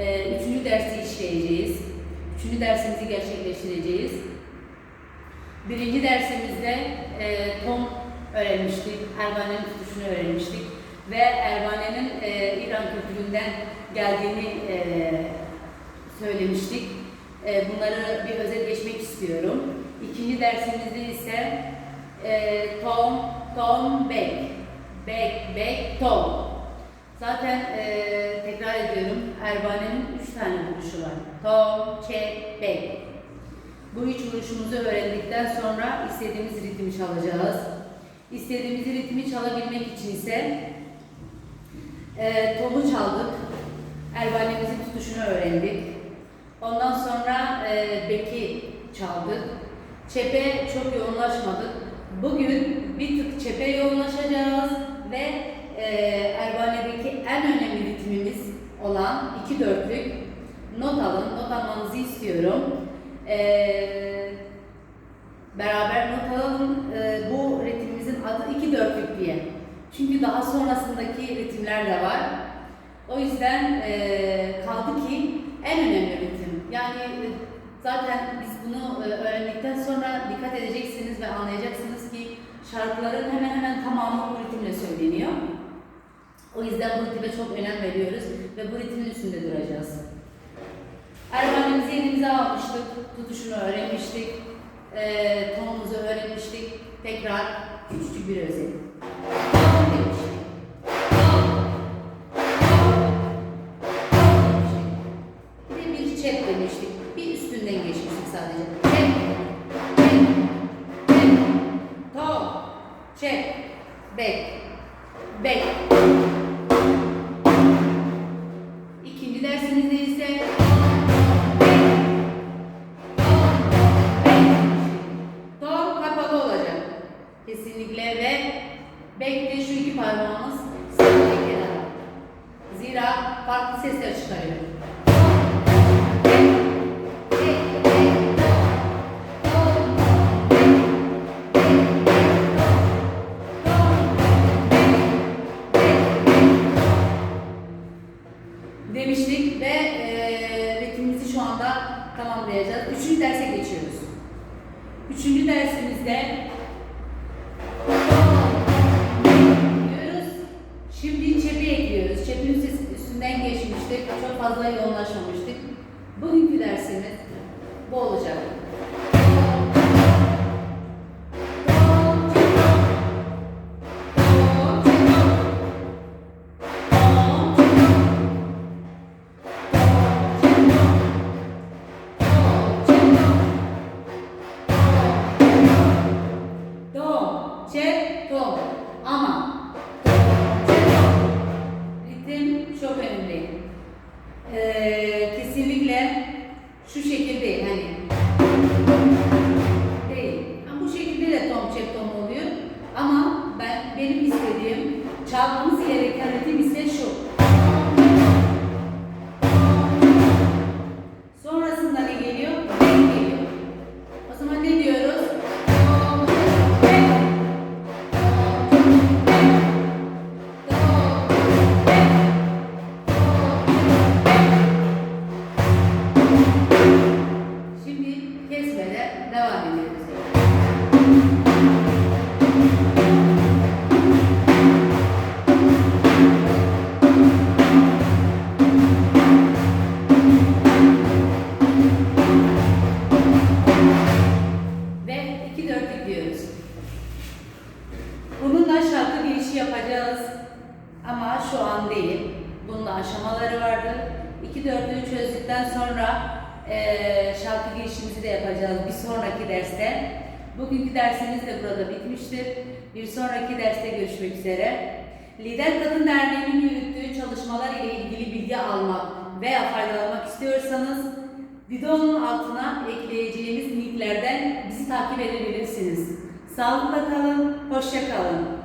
e, üçüncü dersi işleyeceğiz. Üçüncü dersimizi gerçekleştireceğiz. Birinci dersimizde e, ton öğrenmiştik, Erbane'nin tutuşunu öğrenmiştik ve Erbane'nin e, İran kültüründen geldiğini e, söylemiştik. E, bunları bir özet geçmek istiyorum. İkinci dersimizde ise e, tom, tom, bek, bek, bek, tom. Zaten e, tekrar ediyorum, Erbane'nin üç tane vuruşu var. Tom, çek, bek. Bu üç vuruşumuzu öğrendikten sonra istediğimiz ritmi çalacağız. İstediğimiz ritmi çalabilmek için ise e, tomu çaldık. Erbanemizin tutuşunu öğrendik. Ondan sonra e, beki çaldık. Çepe çok yoğunlaşmadık. Bugün bir tık çepe yoğunlaşacağız ve e, Erbane'deki en önemli ritmimiz olan iki dörtlük not alın. Not almanızı istiyorum. Ee, beraber not alalım. Ee, bu ritmimizin adı iki dörtlük diye. Çünkü daha sonrasındaki ritimler de var. O yüzden ee, kaldı ki en önemli ritim. Yani e, zaten biz bunu e, öğrendikten sonra dikkat edeceksiniz ve anlayacaksınız ki şarkıların hemen hemen tamamı bu ritimle söyleniyor. O yüzden bu ritme çok önem veriyoruz ve bu ritmin üstünde duracağız. Erbanemizi elimize almıştık, tutuşunu öğrenmiştik, e, tonumuzu öğrenmiştik. Tekrar küçücük bir özet. Bir de bir çep demiştik. Bir üstünden geçmiştik sadece. Çep. Çep. Çep. Ton. Çep. Bek. İkinci dersimizde ise Tom kapalı olacak. Kesinlikle ve bekle şu iki parmağımız sadece kenara. Zira farklı sesler çıkarıyor. E, ritmimizi şu anda tamamlayacağız. Üçüncü derse geçiyoruz. Üçüncü dersimizde diyoruz. Şimdi çepi ekliyoruz. Çepin üst- üstünden geçmiştik. Çok fazla yoğunlaşmamıştık. Do. Ama ritim çok önemli. Ee, kesinlikle şu şekilde değil hani değil. Ama bu şekilde de tom çep tom oluyor. Ama ben benim istediğim çalmamız girişi yapacağız. Ama şu an değil. Bunun da aşamaları vardır. İki dörtlüğü çözdükten sonra eee, şarkı girişimizi de yapacağız bir sonraki derste. Bugünkü dersimiz de burada bitmiştir. Bir sonraki derste görüşmek üzere. Lider Kadın Derneği'nin yürüttüğü çalışmalar ile ilgili bilgi almak veya faydalanmak istiyorsanız videonun altına ekleyeceğimiz linklerden bizi takip edebilirsiniz. Sağlıkla kalın, hoşça kalın.